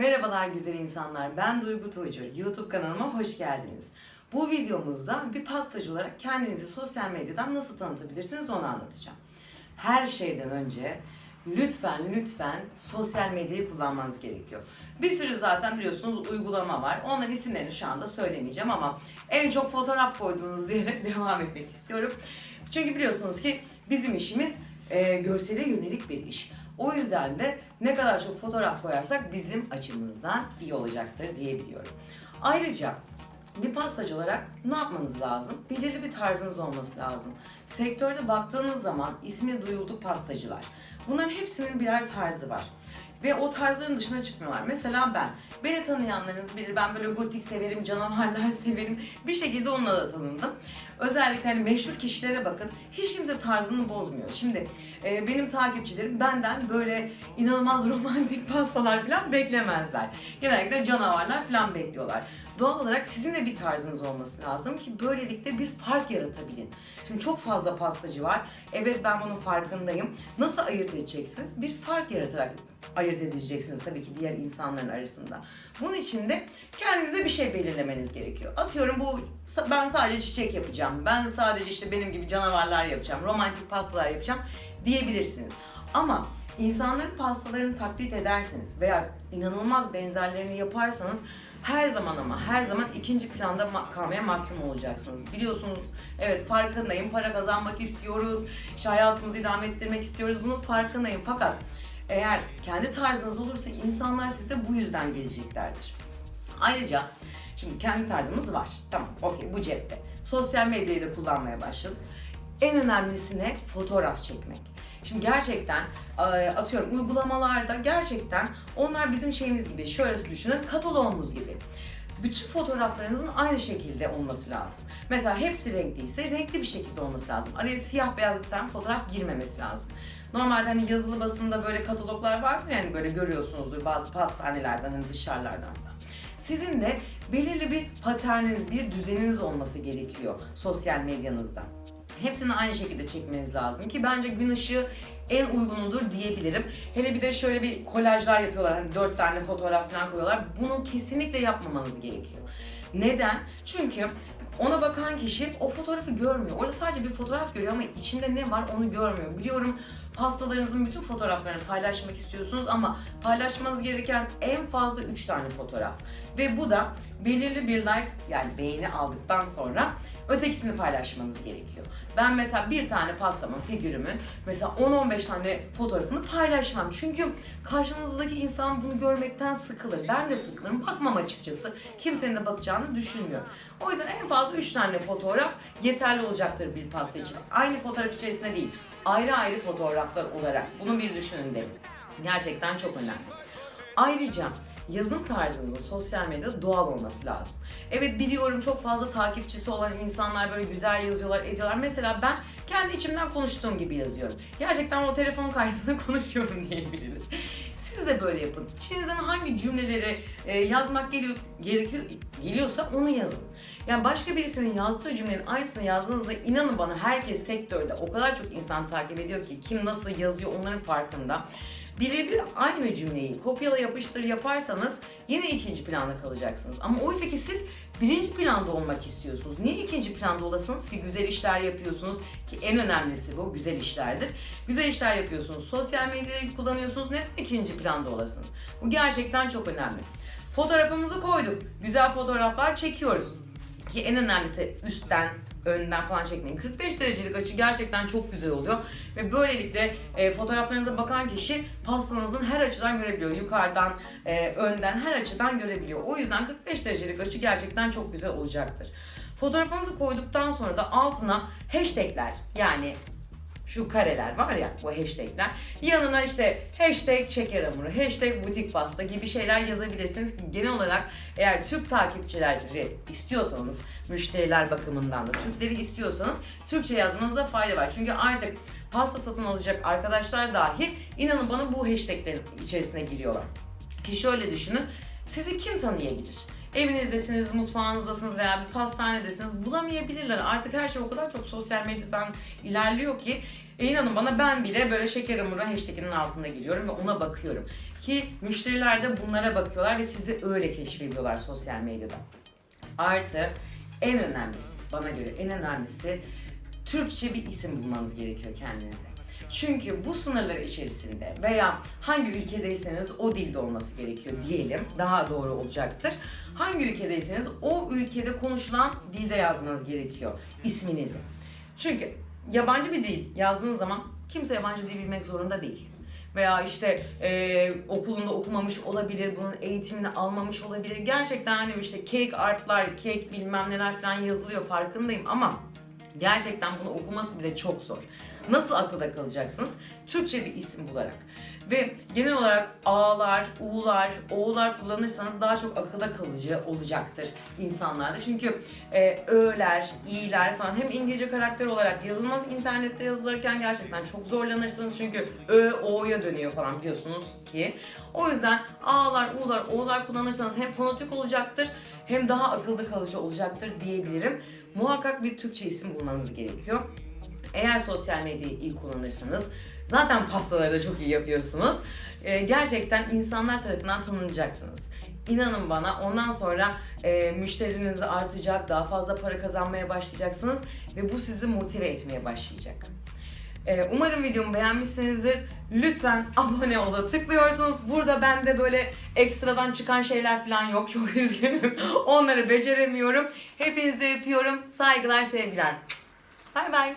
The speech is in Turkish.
Merhabalar güzel insanlar. Ben Duygu Tuğcu. YouTube kanalıma hoş geldiniz. Bu videomuzda bir pastacı olarak kendinizi sosyal medyadan nasıl tanıtabilirsiniz onu anlatacağım. Her şeyden önce lütfen lütfen sosyal medyayı kullanmanız gerekiyor. Bir sürü zaten biliyorsunuz uygulama var. Onların isimlerini şu anda söylemeyeceğim ama en çok fotoğraf koyduğunuz diye devam etmek istiyorum. Çünkü biliyorsunuz ki bizim işimiz e, görsele yönelik bir iş. O yüzden de ne kadar çok fotoğraf koyarsak bizim açımızdan iyi olacaktır diyebiliyorum. Ayrıca bir pastacı olarak ne yapmanız lazım? Belirli bir tarzınız olması lazım. Sektörde baktığınız zaman ismi duyulduk pastacılar. Bunların hepsinin birer tarzı var. Ve o tarzların dışına çıkmıyorlar. Mesela ben, beni tanıyanlarınız bilir. Ben böyle gotik severim, canavarlar severim. Bir şekilde onunla da tanındım. Özellikle hani meşhur kişilere bakın. Hiç kimse tarzını bozmuyor. Şimdi e, benim takipçilerim benden böyle inanılmaz romantik pastalar falan beklemezler. Genellikle canavarlar falan bekliyorlar. Doğal olarak sizin de bir tarzınız olması lazım ki böylelikle bir fark yaratabilin. Şimdi çok fazla pastacı var. Evet ben bunun farkındayım. Nasıl ayırt edeceksiniz? Bir fark yaratarak ayırt edeceksiniz tabii ki diğer insanların arasında. Bunun için de kendinize bir şey belirlemeniz gerekiyor. Atıyorum bu ben sadece çiçek yapacağım. Ben sadece işte benim gibi canavarlar yapacağım. Romantik pastalar yapacağım diyebilirsiniz. Ama insanların pastalarını taklit ederseniz veya inanılmaz benzerlerini yaparsanız her zaman ama her zaman ikinci planda ma- kalmaya mahkum olacaksınız. Biliyorsunuz evet farkındayım para kazanmak istiyoruz, işte hayatımızı idame ettirmek istiyoruz bunun farkındayım fakat eğer kendi tarzınız olursa insanlar size bu yüzden geleceklerdir. Ayrıca şimdi kendi tarzımız var. Tamam okey bu cepte. Sosyal medyayı da kullanmaya başladık. En önemlisi ne? Fotoğraf çekmek. Şimdi gerçekten e, atıyorum uygulamalarda gerçekten onlar bizim şeyimiz gibi şöyle düşünün kataloğumuz gibi. Bütün fotoğraflarınızın aynı şekilde olması lazım. Mesela hepsi renkliyse renkli bir şekilde olması lazım. Araya siyah beyaz bir tane fotoğraf girmemesi lazım. Normalde hani yazılı basında böyle kataloglar var mı yani böyle görüyorsunuzdur bazı pastanelerden hani dışarılardan falan. Sizin de belirli bir paterniniz, bir düzeniniz olması gerekiyor sosyal medyanızda. Hepsini aynı şekilde çekmeniz lazım ki bence gün ışığı en uygunudur diyebilirim. Hele bir de şöyle bir kolajlar yapıyorlar hani dört tane fotoğraf falan koyuyorlar. Bunu kesinlikle yapmamanız gerekiyor. Neden? Çünkü ona bakan kişi o fotoğrafı görmüyor. Orada sadece bir fotoğraf görüyor ama içinde ne var onu görmüyor. Biliyorum pastalarınızın bütün fotoğraflarını paylaşmak istiyorsunuz ama paylaşmanız gereken en fazla 3 tane fotoğraf. Ve bu da belirli bir like yani beğeni aldıktan sonra ötekisini paylaşmanız gerekiyor. Ben mesela bir tane pastamın, figürümün mesela 10-15 tane fotoğrafını paylaşmam. Çünkü karşınızdaki insan bunu görmekten sıkılır. Ben de sıkılırım. Bakmam açıkçası. Kimsenin de bakacağını düşünmüyorum. O yüzden en fazla 3 tane fotoğraf yeterli olacaktır bir pasta için. Aynı fotoğraf içerisinde değil. Ayrı ayrı fotoğraflar olarak. Bunu bir düşünün derim. Gerçekten çok önemli. Ayrıca yazım tarzınızın sosyal medyada doğal olması lazım. Evet biliyorum çok fazla takipçisi olan insanlar böyle güzel yazıyorlar, ediyorlar. Mesela ben kendi içimden konuştuğum gibi yazıyorum. Gerçekten o telefon karşısında konuşuyorum diyebiliriz. Siz de böyle yapın. İçinizden hangi cümleleri e, yazmak geliyor, gerekiyor, geliyorsa onu yazın. Yani başka birisinin yazdığı cümlenin aynısını yazdığınızda inanın bana herkes sektörde o kadar çok insan takip ediyor ki kim nasıl yazıyor onların farkında birebir aynı cümleyi kopyala yapıştır yaparsanız yine ikinci planda kalacaksınız. Ama oysa ki siz birinci planda olmak istiyorsunuz. Niye ikinci planda olasınız ki güzel işler yapıyorsunuz ki en önemlisi bu güzel işlerdir. Güzel işler yapıyorsunuz. Sosyal medyayı kullanıyorsunuz. Neden ikinci planda olasınız? Bu gerçekten çok önemli. Fotoğrafımızı koyduk. Güzel fotoğraflar çekiyoruz. Ki en önemlisi üstten, önden falan çekmeyin. 45 derecelik açı gerçekten çok güzel oluyor. Ve böylelikle e, fotoğraflarınıza bakan kişi pastanızın her açıdan görebiliyor. Yukarıdan, e, önden her açıdan görebiliyor. O yüzden 45 derecelik açı gerçekten çok güzel olacaktır. Fotoğrafınızı koyduktan sonra da altına hashtagler yani şu kareler var ya bu hashtagler. Yanına işte hashtag şeker hamuru, hashtag butik pasta gibi şeyler yazabilirsiniz. Genel olarak eğer Türk takipçileri istiyorsanız, müşteriler bakımından da Türkleri istiyorsanız Türkçe yazmanızda fayda var. Çünkü artık pasta satın alacak arkadaşlar dahi inanın bana bu hashtaglerin içerisine giriyorlar. Ki şöyle düşünün, sizi kim tanıyabilir? Evinizdesiniz, mutfağınızdasınız veya bir pastanedesiniz bulamayabilirler. Artık her şey o kadar çok sosyal medyadan ilerliyor ki e inanın bana ben bile böyle şeker hamuru hashtaginin altına giriyorum ve ona bakıyorum. Ki müşteriler de bunlara bakıyorlar ve sizi öyle keşfediyorlar sosyal medyada. Artı en önemlisi, bana göre en önemlisi Türkçe bir isim bulmanız gerekiyor kendinize. Çünkü bu sınırlar içerisinde veya hangi ülkedeyseniz o dilde olması gerekiyor diyelim. Daha doğru olacaktır. Hangi ülkedeyseniz o ülkede konuşulan dilde yazmanız gerekiyor isminizi. Çünkü yabancı bir dil yazdığınız zaman kimse yabancı dil bilmek zorunda değil. Veya işte e, okulunda okumamış olabilir, bunun eğitimini almamış olabilir. Gerçekten hani işte cake artlar, cake bilmem neler falan yazılıyor farkındayım ama gerçekten bunu okuması bile çok zor. Nasıl akılda kalacaksınız? Türkçe bir isim bularak. Ve genel olarak A'lar, U'lar, O'lar kullanırsanız daha çok akılda kalıcı olacaktır insanlarda. Çünkü e, Ö'ler, İ'ler falan hem İngilizce karakter olarak yazılmaz internette yazılırken gerçekten çok zorlanırsınız. Çünkü Ö, O'ya dönüyor falan biliyorsunuz ki. O yüzden A'lar, U'lar, O'lar kullanırsanız hem fonetik olacaktır hem daha akılda kalıcı olacaktır diyebilirim. Muhakkak bir Türkçe isim bulmanız gerekiyor. Eğer sosyal medyayı iyi kullanırsanız, zaten pastaları da çok iyi yapıyorsunuz. Ee, gerçekten insanlar tarafından tanınacaksınız. İnanın bana ondan sonra e, müşteriniz artacak, daha fazla para kazanmaya başlayacaksınız ve bu sizi motive etmeye başlayacak. Ee, umarım videomu beğenmişsinizdir. Lütfen abone ola tıklıyorsunuz. Burada bende böyle ekstradan çıkan şeyler falan yok. Çok üzgünüm. Onları beceremiyorum. Hepinizi öpüyorum. Saygılar, sevgiler. Bay bay.